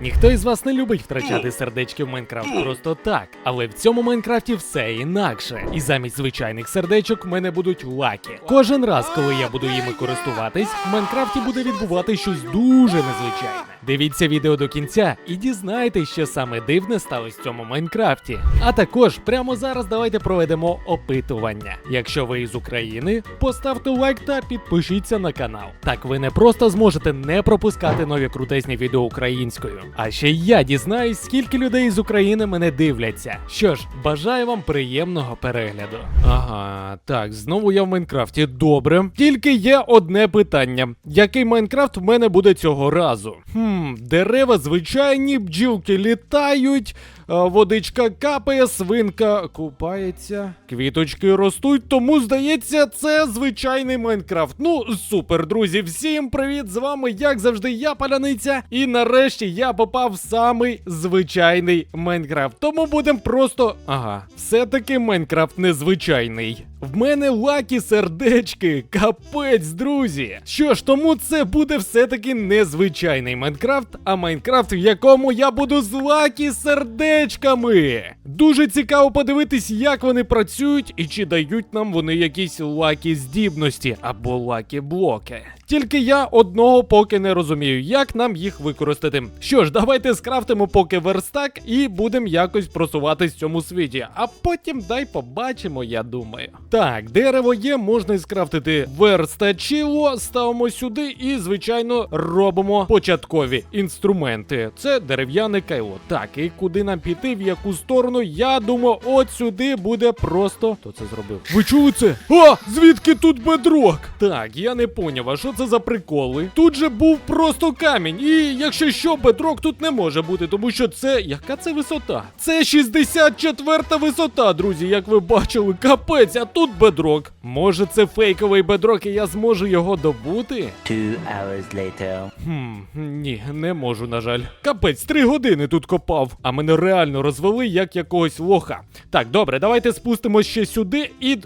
Ніхто із вас не любить втрачати сердечки в Майнкрафт просто так. Але в цьому Майнкрафті все інакше. І замість звичайних сердечок в мене будуть лаки. Кожен раз, коли я буду їми користуватись, в Майнкрафті буде відбувати щось дуже незвичайне. Дивіться відео до кінця і дізнайтесь, що саме дивне сталося в цьому Майнкрафті. А також прямо зараз давайте проведемо опитування. Якщо ви із України, поставте лайк та підпишіться на канал. Так ви не просто зможете не пропускати нові крутезні відео українською. А ще я дізнаюсь, скільки людей з України мене дивляться. Що ж, бажаю вам приємного перегляду. Ага, так, знову я в Майнкрафті. Добре. Тільки є одне питання: який Майнкрафт в мене буде цього разу? Хм, дерева звичайні, бджілки літають. А, Водичка капає, свинка купається, квіточки ростуть, тому здається, це звичайний Майнкрафт. Ну, супер, друзі, всім привіт! З вами, як завжди, я паляниця. І нарешті я попав в самий звичайний Майнкрафт. Тому будемо просто. Ага, все-таки Майнкрафт незвичайний. В мене лакі сердечки, капець, друзі. Що ж, тому це буде все-таки незвичайний Майнкрафт, а Майнкрафт, в якому я буду з лакі сердечками. Дуже цікаво подивитись, як вони працюють і чи дають нам вони якісь лакі здібності або лакі блоки. Тільки я одного поки не розумію, як нам їх використати. Що ж, давайте скрафтимо поки верстак і будемо якось просуватись в цьому світі. А потім дай побачимо, я думаю. Так, дерево є, можна і скрафтити верстачило, ставимо сюди і, звичайно, робимо початкові інструменти. Це дерев'яне кайло. Так, і куди нам піти, в яку сторону, я думаю, от сюди буде просто. Хто це зробив? Ви чули це? А, звідки тут бедрок? Так, я не поняв, а що це за приколи? Тут же був просто камінь. І якщо що, бедрок тут не може бути, тому що це. Яка це висота? Це 64 висота, друзі, як ви бачили, капець, а тут бедрок. Може, це фейковий бедрок, і я зможу його добути? Two hours later. Хм, ні, не можу, на жаль. Капець, три години тут копав, а мене реально розвели як якогось лоха. Так, добре, давайте спустимось ще сюди і.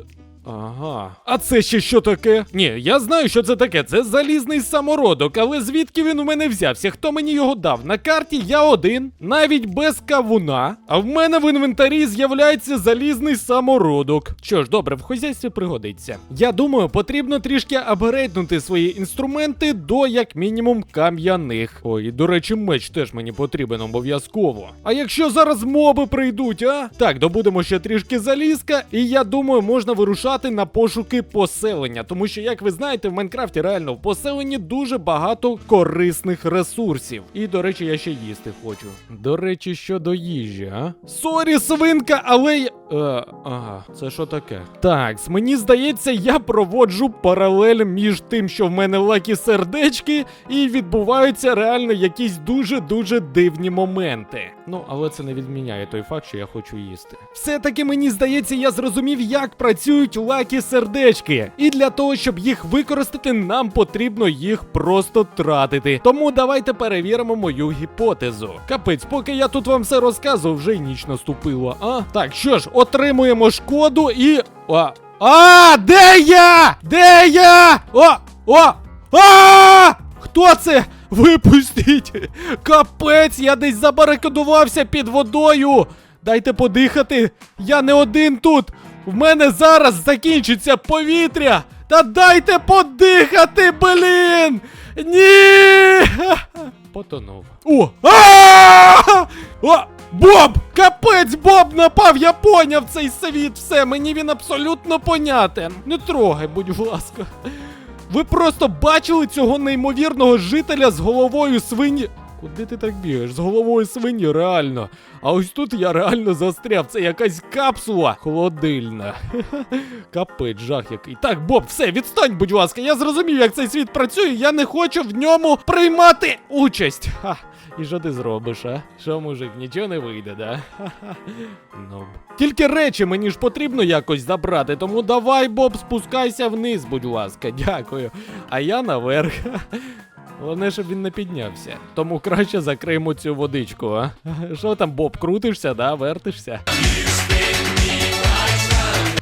Ага. А це ще що таке? Ні, я знаю, що це таке. Це залізний самородок, але звідки він у мене взявся? Хто мені його дав? На карті я один, навіть без кавуна. А в мене в інвентарі з'являється залізний самородок. Що ж, добре, в хозяйстві пригодиться. Я думаю, потрібно трішки апгрейднути свої інструменти до як мінімум кам'яних. Ой, до речі, меч теж мені потрібен обов'язково. А якщо зараз моби прийдуть, а? Так, добудемо ще трішки залізка, і я думаю, можна вирушати на пошуки поселення. Тому що, як ви знаєте, в Майнкрафті реально в поселенні дуже багато корисних ресурсів. І, до речі, я ще їсти хочу. До речі, щодо їжі, а? Сорі, свинка, але. Е, ага, це що таке? Так, мені здається, я проводжу паралель між тим, що в мене лакі сердечки, і відбуваються реально якісь дуже-дуже дивні моменти. Ну, але це не відміняє той факт, що я хочу їсти. Все-таки мені здається, я зрозумів, як працюють лакі сердечки. І для того, щоб їх використати, нам потрібно їх просто тратити. Тому давайте перевіримо мою гіпотезу. Капець, поки я тут вам все розказував, вже й ніч наступила. А так, що ж, отримуємо шкоду і. А, а де я? Де я? О! О! А! Хто це? Випустіть! Капець, я десь забарикадувався під водою. Дайте подихати. Я не один тут. В мене зараз закінчиться повітря. Та дайте подихати, блін! Ні! Потонув. О! А! Боб! Капець, Боб напав! Я поняв цей світ! Все, мені він абсолютно понятен. Не трогай, будь ласка. Ви просто бачили цього неймовірного жителя з головою свині. Куди ти так бігаєш? З головою свині, реально. А ось тут я реально застряв. Це якась капсула холодильна. Капець, жах який. Так, Боб, все, відстань, будь ласка. Я зрозумів, як цей світ працює. Я не хочу в ньому приймати участь. Ха. І що ти зробиш, а? Що, мужик, нічого не вийде, да? Ну. Тільки речі мені ж потрібно якось забрати, тому давай, Боб, спускайся вниз, будь ласка, дякую. А я наверх. Головне, щоб він не піднявся. Тому краще закриємо цю водичку, а? Що там, Боб, крутишся, да? Вертишся?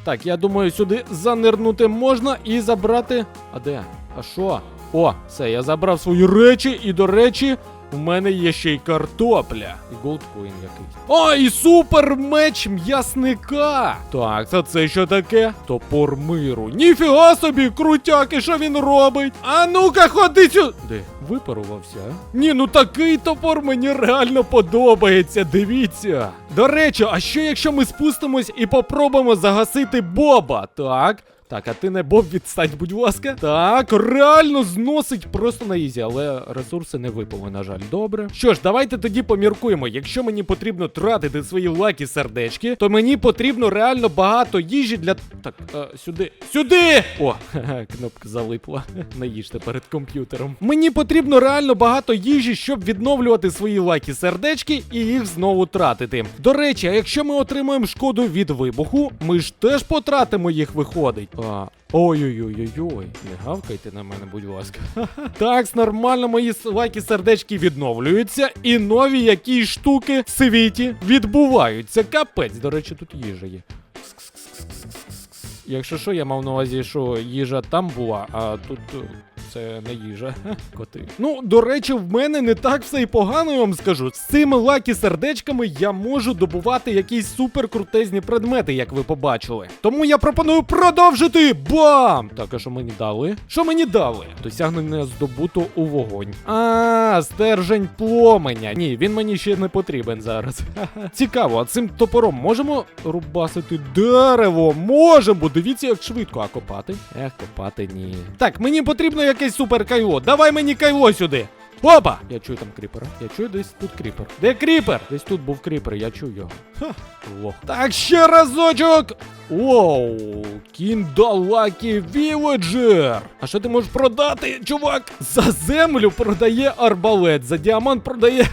Так, я думаю, сюди занирнути можна і забрати. А де? А що? О, все, я забрав свої речі, і до речі, У мене є ще й картопля. І голдкоін якийсь. А, і супер меч м'ясника. Так, це це що таке? Топор миру. Ніфіга собі, крутяки, що він робить? А ну-ка, ходи сюди. Де? Випарувався, а? Ні, ну такий топор мені реально подобається. Дивіться. До речі, а що якщо ми спустимось і попробуємо загасити Боба? Так. Так, а ти не Боб відстань, будь ласка. Так, реально зносить просто на ізі, але ресурси не випали, на жаль. Добре. Що ж, давайте тоді поміркуємо. Якщо мені потрібно тратити свої лакі сердечки, то мені потрібно реально багато їжі для. Так, е, сюди. Сюди! О, кнопка залипла. Не їжте перед комп'ютером. Мені потрібно реально багато їжі, щоб відновлювати свої лакі сердечки і їх знову тратити. До речі, а якщо ми отримаємо шкоду від вибуху, ми ж теж потратимо їх, виходить. А, Ой-ой-ой-ой-ой, не гавкайте на мене, будь ласка. Так, нормально, мої лайки сердечки відновлюються, і нові якісь штуки в світі відбуваються. Капець, до речі, тут їжа є. Якщо що, я мав на увазі, що їжа там була, а тут це не їжа. Коти. Ну, до речі, в мене не так все і погано, я вам скажу. З цими лакі сердечками я можу добувати якісь суперкрутезні предмети, як ви побачили. Тому я пропоную продовжити. Бам! Так, а що мені дали? Що мені дали? Досягнення здобуто у вогонь. А, стержень пломеня. Ні, він мені ще не потрібен зараз. Цікаво, а цим топором можемо рубасити дерево? Можемо. Дивіться, як швидко. А копати? Ех, копати ні. Так, мені потрібно якесь супер кайло. Давай мені кайло сюди. Опа! Я чую там кріпера. Я чую десь тут кріпер. Де кріпер? Десь тут був кріпер, я чую його. Ха, лох. Так, ще разочок. Оу, кіндалакі віледжер. А що ти можеш продати, чувак? За землю продає арбалет, за діамант продає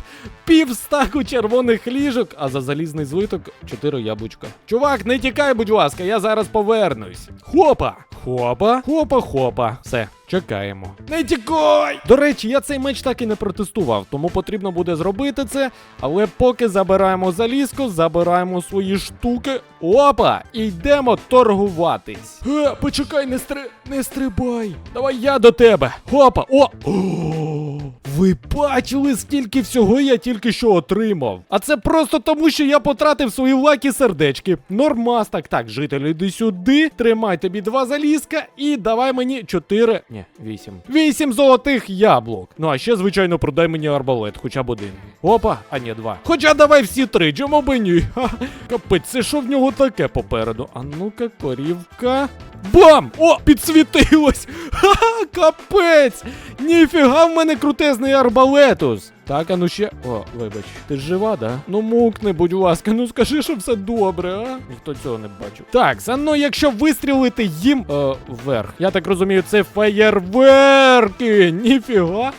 півстаку червоних ліжок, а за залізний злиток чотири яблучка. Чувак, не тікай, будь ласка, я зараз повернусь. Хопа! Хопа, хопа, хопа. Все, чекаємо. Не тікай! До речі, я цей меч так і не протестував, тому потрібно буде зробити це. Але поки забираємо залізку, забираємо свої штуки. Опа! І йдемо торгуватись. Е, почекай, не стри... не стрибай. Давай я до тебе. Хопа! О! О! Ви бачили, скільки всього я тільки що отримав. А це просто тому, що я потратив свої лакі сердечки. Нормас, так, так, жителі, йди сюди. Тримай тобі два залізка і давай мені чотири. Ні, вісім. Вісім золотих яблук. Ну а ще, звичайно, продай мені арбалет, хоча б один. Опа, а ні, два. Хоча давай всі три, чому би ні? Ха, капець, це що в нього таке попереду? А ну-ка, корівка. Бам! О, підсвітилось! Ха-ха, капець! Ніфіга в мене крутезний арбалетус. Так, а ну ще. О, вибач, ти ж жива, да? Ну мукни, будь ласка, ну скажи, що все добре, а? Ніхто цього не бачив. Так, за ну якщо вистрілити їм е, вверх. Я так розумію, це феєрверки! Ніфіга.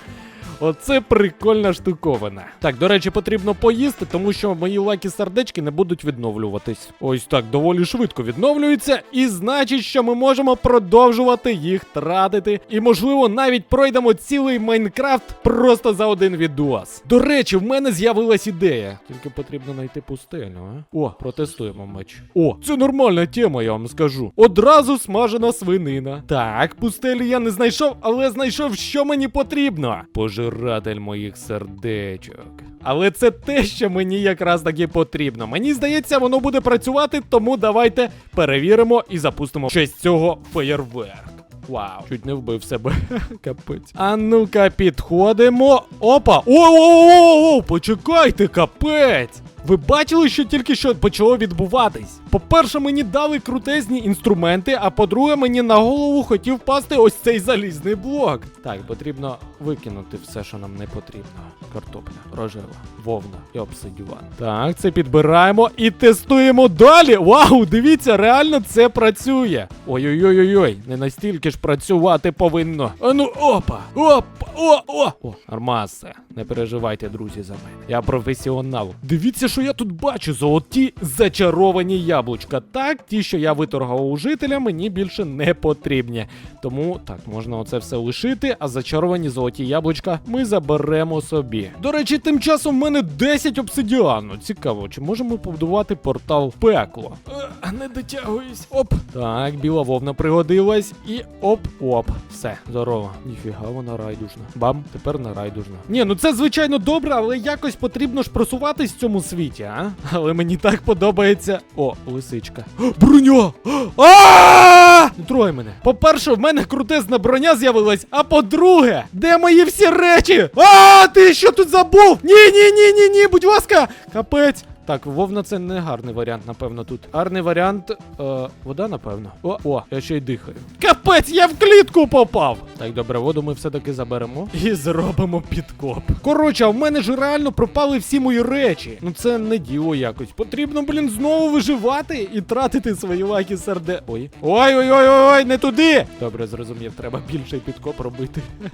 Оце прикольна штуковина. Так, до речі, потрібно поїсти, тому що мої лакі сердечки не будуть відновлюватись. Ось так доволі швидко відновлюються, і значить, що ми можемо продовжувати їх тратити. І, можливо, навіть пройдемо цілий Майнкрафт просто за один відос. До речі, в мене з'явилась ідея. Тільки потрібно знайти пустельну, а? О, протестуємо меч. О, це нормальна тема, я вам скажу. Одразу смажена свинина. Так, пустелі я не знайшов, але знайшов, що мені потрібно. Пожиратель моїх сердечок. Але це те, що мені якраз таки потрібно. Мені здається, воно буде працювати, тому давайте перевіримо і запустимо щось цього феєрверк. Вау, чуть не вбив себе. Капець. А ну-ка, підходимо. Опа! О-о-о-о! Почекайте, капець! Ви бачили, що тільки що почало відбуватись? По-перше, мені дали крутезні інструменти, а по-друге, мені на голову хотів впасти ось цей залізний блок. Так, потрібно викинути все, що нам не потрібно. Картопля, рожева, вовна і обсидіан. Так, це підбираємо і тестуємо далі. Вау, дивіться, реально це працює. Ой-ой-ой-ой, не настільки ж працювати повинно. А ну, опа, опа, о, о. О, армасе. Не переживайте, друзі, за мене. Я професіонал. Дивіться, що я тут бачу золоті зачаровані яблучка. Так, ті, що я виторгував у жителя, мені більше не потрібні. Тому так, можна оце все лишити, а зачаровані золоті яблучка ми заберемо собі. До речі, тим часом в мене 10 обсидіану. Цікаво, чи можемо побудувати портал пекло? Е, не дотягуюсь. Оп. Так, біла вовна пригодилась. І оп-оп. Все, здорово. Ніфіга, вона райдужна. Бам, тепер не райдужна. Ні, ну це звичайно добре, але якось потрібно ж просуватись в цьому світі, а? Але мені так подобається. О, лисичка. Броня! А! Не трогай мене. По-перше, в мене крутезна броня з'явилась, а по-друге, де мої всі речі? А, ти що тут забув? Ні, ні, ні, ні, ні, будь ласка. Капець. Так, вовна це не гарний варіант, напевно, тут. Гарний варіант. Е, вода, напевно. О, о, я ще й дихаю. Капець, я в клітку попав! Так, добре, воду ми все-таки заберемо і зробимо підкоп. Коротше, а в мене ж реально пропали всі мої речі. Ну це не діло якось. Потрібно, блін, знову виживати і тратити свої лаки серде. Ой. Ой, ой, ой, ой, ой, не туди! Добре, зрозумів, треба більший підкоп робити.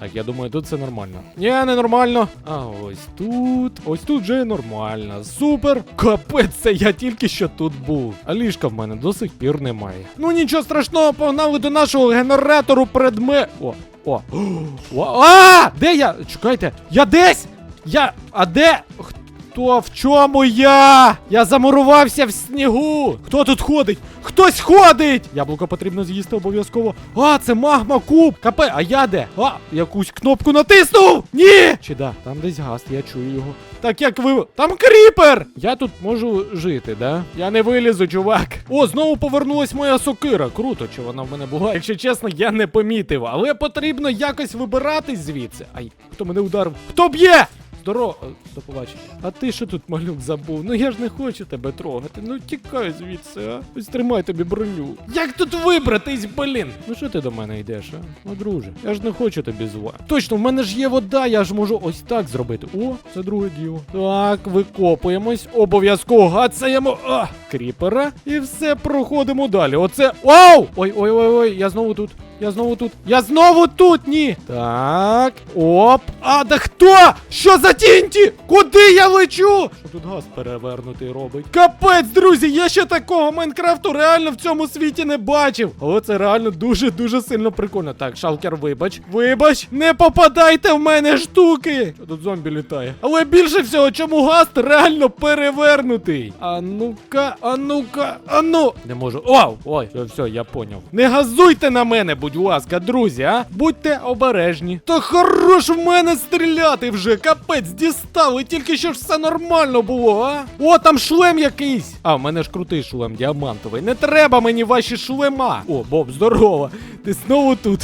Так, я думаю, тут все нормально. Ні, не нормально. А ось тут. Ось тут вже нормально. Супер. Капець, це я тільки що тут був. А ліжка в мене до сих пір немає. Ну нічого страшного, погнали до нашого генератору предме. О, о. о а! Де я? Чекайте, я десь! Я. А де? Хто в чому я? Я замурувався в снігу. Хто тут ходить? Хтось ходить! Яблуко потрібно з'їсти обов'язково. А, це магма куб. Капе, а я де? А, якусь кнопку натиснув! Ні! Чи да? Там десь газ, я чую його. Так як ви. Там кріпер! Я тут можу жити, да? Я не вилізу, чувак. О, знову повернулась моя сокира. Круто, чи вона в мене була. Якщо чесно, я не помітив. Але потрібно якось вибиратись звідси. Ай, хто мене ударив? Хто б'є? Здорово, Е, до побачення. А ти що тут малюк забув? Ну я ж не хочу тебе трогати. Ну тікай звідси, а. Ось тримай тобі броню. Як тут вибратись, блін? Ну що ти до мене йдеш, а? Ну, друже, я ж не хочу тобі зла. Точно, в мене ж є вода, я ж можу ось так зробити. О, це друге діло. Так, викопуємось, обов'язково гацаємо. А, кріпера. І все проходимо далі. Оце. Вау! Ой, ой, ой, ой, я знову тут. Я знову тут. Я знову тут, ні. Так. Оп. А, да хто? Що за тінті? Куди я лечу? Що тут газ перевернутий робить? Капець, друзі, я ще такого Майнкрафту реально в цьому світі не бачив. Але це реально дуже-дуже сильно прикольно. Так, шалкер, вибач. Вибач, не попадайте в мене штуки. Що тут зомбі літає. Але більше всього, чому газ реально перевернутий? А ну-ка, а ну-ка, а ну. Не можу. Вау! Ой, все, все, я поняв. Не газуйте на мене, будь ласка, друзі, а? Будьте обережні. Та хорош в мене стріляти вже. Капець, дістали, тільки що ж все нормально було, а? О, там шлем якийсь. А, в мене ж крутий шлем, діамантовий. Не треба мені ваші шлема. О, Боб, здорово. Ти знову тут.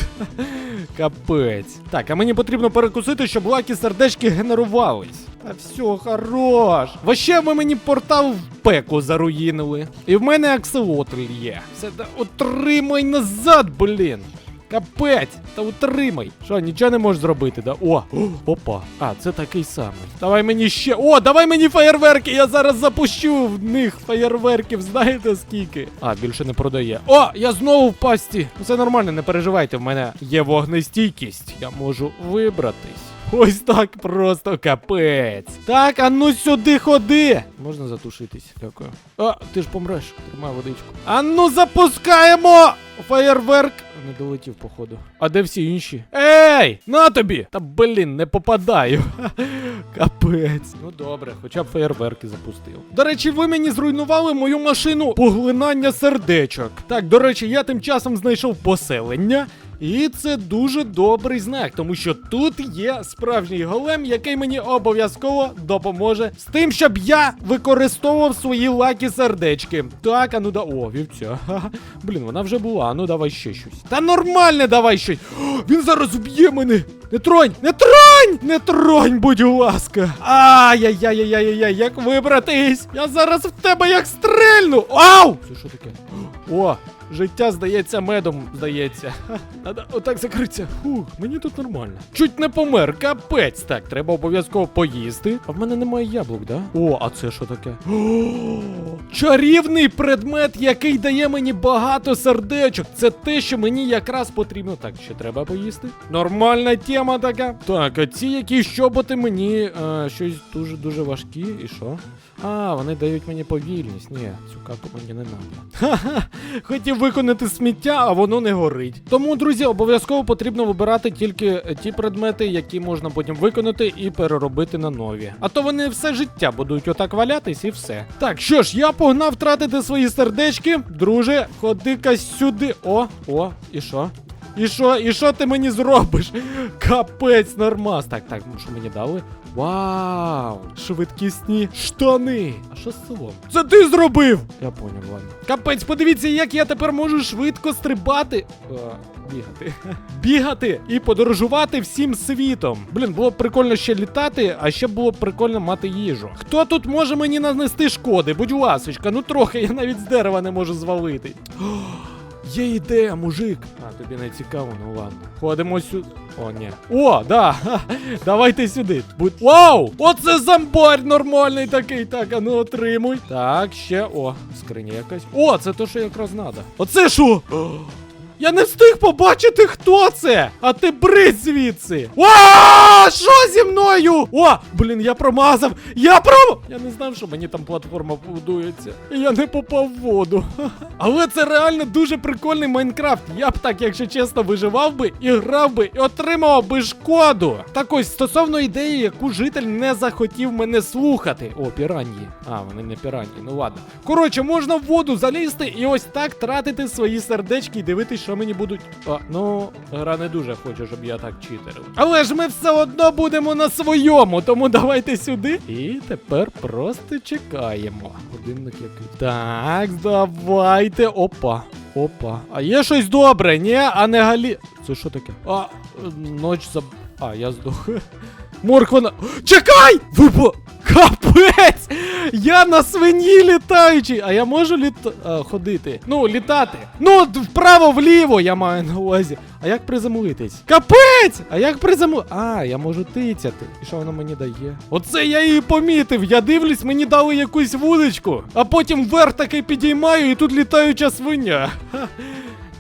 Капець. Так, а мені потрібно перекусити, щоб лакі сердечки генерувались. Та все, хорош. Вообще ви мені портал в пеку заруїнили. І в мене акселотль є. Все, отримай назад, блін. Капець, та утримай. Що, нічого не можеш зробити, да? О, опа. А, це такий самий. Давай мені ще. О, давай мені фаєрверки. Я зараз запущу в них фаєрверків. Знаєте скільки? А, більше не продає. О, я знову в пасті. Це нормально, не переживайте. В мене є вогнестійкість. Я можу вибратись. Ось так просто капець. Так, а ну сюди ходи. Можна затушитись, дякую. А, ти ж помреш. Тримай водичку. А ну запускаємо! Фаєрверк. Не долетів, походу. А де всі інші? Ей! На тобі! Та блін, не попадаю. Капець. Ну добре, хоча б феєрверки запустив. До речі, ви мені зруйнували мою машину поглинання сердечок. Так, до речі, я тим часом знайшов поселення. І це дуже добрий знак, тому що тут є справжній голем, який мені обов'язково допоможе з тим, щоб я використовував свої лакі сердечки. Так, а ну да. О, вівця. Блін, вона вже була. А ну давай ще щось. Та нормальне давай щось. О, він зараз уб'є мене. Не тронь! Не тронь! Не тронь, будь ласка. Ай-яй-яй-яй-яй-яй, як вибратись? Я зараз в тебе як стрельну! Ау! Це що таке? О, життя здається медом, здається. Отак закритися. Фух, мені тут нормально. Чуть не помер, капець. Так, треба обов'язково поїсти. А в мене немає яблук, да? О, а це що таке? О, Чарівний предмет, який дає мені багато сердечок. Це те, що мені якраз потрібно. Так, ще треба поїсти. Нормальна тема така. Так, а ці якісь щоботи мені е, щось дуже дуже важкі. І що? А, вони дають мені повільність. Ні, цю каку мені не треба. Ха-ха. Хотів виконати сміття, а воно не горить. Тому, друзі, обов'язково потрібно вибирати тільки е, ті предмети, які можна потім виконати і переробити на нові. А то вони все життя будуть отак валятись і все. Так, що ж, я погнав тратити свої сердечки. Друже, ходи-ка сюди. О, о, і що? І що, і що ти мені зробиш? Капець нормас. Так, так, ну що мені дали? Вау! Швидкісні штани. А що з селом? Це ти зробив! Я поняв, ладно. Капець, подивіться, як я тепер можу швидко стрибати. Е, бігати. Бігати і подорожувати всім світом. Блін, було б прикольно ще літати, а ще було б прикольно мати їжу. Хто тут може мені нанести шкоди? Будь ласочка, ну трохи, я навіть з дерева не можу звалити. Є ідея, мужик. А, тобі не цікаво, ну ладно. Ходимо сюди. О, ні. О, да. ха, Давайте сюди. Будь... Вау! Оце зомбарь нормальний такий. Так, а ну отримуй. Так, ще. О, скриня якась. О, це то, що якраз треба. Оце що? Я не встиг побачити, хто це! А ти брись звідси! О, що зі мною? О, блін, я промазав! Я пром... Я не знав, що мені там платформа будується. Я не попав в воду. Але це реально дуже прикольний Майнкрафт. Я б так, якщо чесно, виживав би і грав би, і отримав би шкоду. Так ось стосовно ідеї, яку житель не захотів мене слухати. О, піранії. А, вони не піранії, ну ладно. Коротше, можна в воду залізти і ось так тратити свої сердечки і дивитись, що мені будуть. А, ну, гра не дуже хоче, щоб я так читерив. Але ж ми все одно будемо на своєму, тому давайте сюди. І тепер просто чекаємо. Годинник який. Так, давайте. Опа. Опа. А є щось добре, ні? А не галі. Це що таке? А, ноч за. А, я здох. Морквана. Чекай! Випо. Капець! Я на свині літаючий! А я можу літ... а, ходити? Ну, літати. Ну, вправо-вліво я маю на увазі. А як приземлитись? Капець! А як приземли... А, я можу тицяти. І що воно мені дає? Оце я її помітив. Я дивлюсь, мені дали якусь вуличку, а потім вверх таки підіймаю, і тут літаюча свиня. Ха.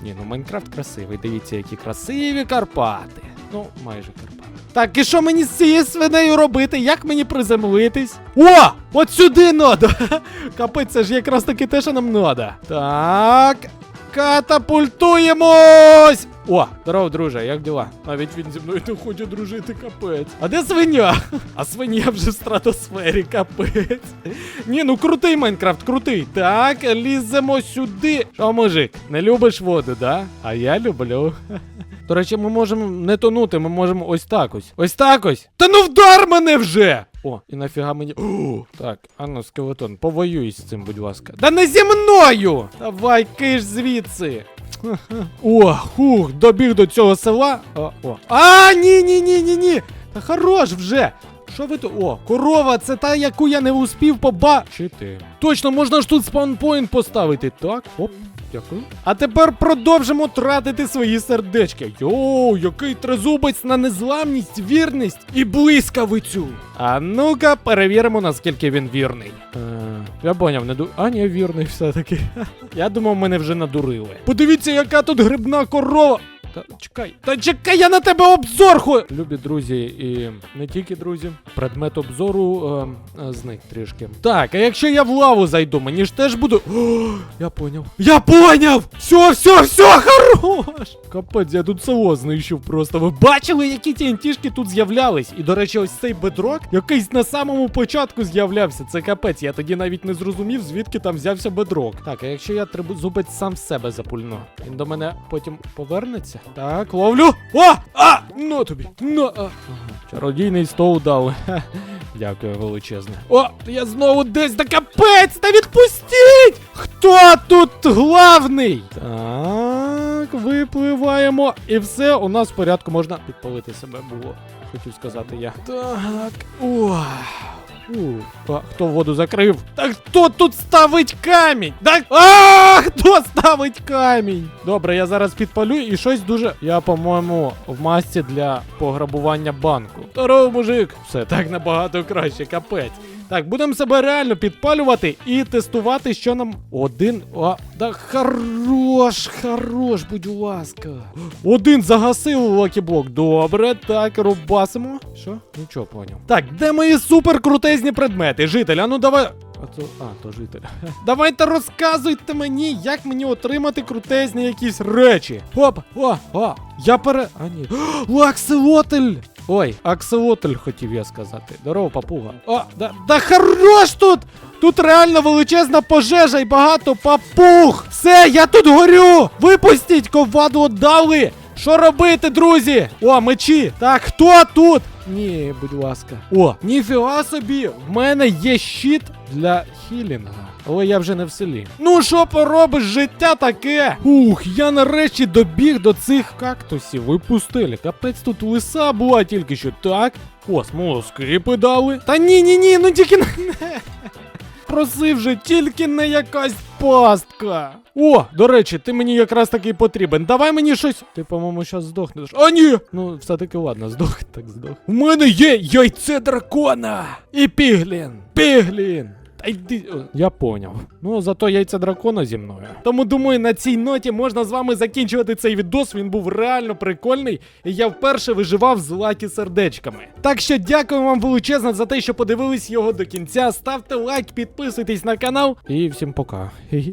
Ні, ну Майнкрафт красивий. Дивіться, які красиві Карпати. Ну, майже Карпати. Так, і що мені з цією свинею робити? Як мені приземлитись? О! От сюди надо! Капець, це ж якраз таки те, що нам надо. Так. Катапультуємось! О, здорово, друже, як діла? Навіть він зі мною не хоче дружити, капець. А де свиня? А свиня вже в стратосфері, капець. Ні, ну крутий Майнкрафт, крутий. Так, ліземо сюди. Що, мужик, не любиш воду, да? А я люблю. До речі, ми можемо не тонути, ми можемо ось так ось. Ось так ось. Та ну вдар мене вже! О, і нафіга мені. О, так, ану, скелетон, повоюй з цим, будь ласка. Да не зі мною! Давай, киш звідси. О, хух, добіг до цього села. О, о. А, ні, ні, ні, ні, ні. Та хорош вже. Що ви тут? О, корова, це та, яку я не успів побачити. Точно, можна ж тут спаунпоінт поставити. Так, оп, дякую. А тепер продовжимо тратити свої сердечки. Йоу, який тризубець на незламність, вірність і блискавицю. А ну-ка, перевіримо, наскільки він вірний. Е, я поняв, не ду. А, ні, вірний все-таки. Я думав, мене вже надурили. Подивіться, яка тут грибна корова. Та чекай, та чекай, я на тебе обзор ху... Любі друзі, і не тільки друзі. Предмет обзору е, е, зник трішки. Так, а якщо я в лаву зайду, мені ж теж буду. О, я поняв. Я поняв! Все, все, все, хорош! Капець, я тут село знищив просто. Ви бачили, які TNT-шки тут з'являлись? І, до речі, ось цей бедрок якийсь на самому початку з'являвся. Це капець. Я тоді навіть не зрозумів, звідки там взявся бедрок. Так, а якщо я трибузубець сам в себе запульну, він до мене потім повернеться. Так, ловлю. О! А! Ну тобі! Ну! А. Чародійний стол дали. Дякую, величезне. О, я знову десь да капець! Та відпустіть! Хто тут главний? Так, випливаємо. І все, у нас в порядку можна підпалити себе було. Хотів сказати я. Так. О. Фу. А, хто воду закрив? Так хто тут ставить камінь? Так. А, хто ставить камінь? Добре, я зараз підпалю і щось дуже. Я, по-моєму, в масці для пограбування банку. Здорово, мужик. Все так набагато краще, капець. Так, будемо себе реально підпалювати і тестувати, що нам один. О, да хорош, хорош, будь ласка. Один загасив лакіблок. Добре, так, рубасимо. Що? Нічого поняв. Так, де мої суперкрутезні предмети? Житель, а ну давай. А то, а, то житель. Давайте розказуйте мені, як мені отримати крутезні якісь речі. Оп, о, о, я пере. А ні. О, акселотель! Ой, акселотель хотів я сказати. Здорово, папуга. О, да, да хорош тут! Тут реально величезна пожежа і багато папуг! Все, я тут горю! Випустіть, коваду дали! Що робити, друзі? О, мечі! Так, хто тут? Ні, будь ласка. О, ніфіга собі! В мене є щит для хілінга. Але я вже не в селі. Ну що поробиш, життя таке? Ух, я нарешті добіг до цих кактусів. Ви пустелі. Капець тут лиса була тільки що. Так. О, смолоскипи дали. Та ні, ні, ні, ну тільки не. Просив же, тільки не якась пастка. О, до речі, ти мені якраз таки потрібен. Давай мені щось. Ти, по-моєму, щас здохнеш. А ні! Ну, все-таки ладно, здох, так здох. У мене є яйце дракона! І піглін! Піглін! Та йди. Я поняв. Ну, зато яйця дракона зі мною. Тому думаю, на цій ноті можна з вами закінчувати цей відос. Він був реально прикольний. І я вперше виживав з лакі сердечками. Так що дякую вам величезно за те, що подивились його до кінця. Ставте лайк, підписуйтесь на канал. І всім пока.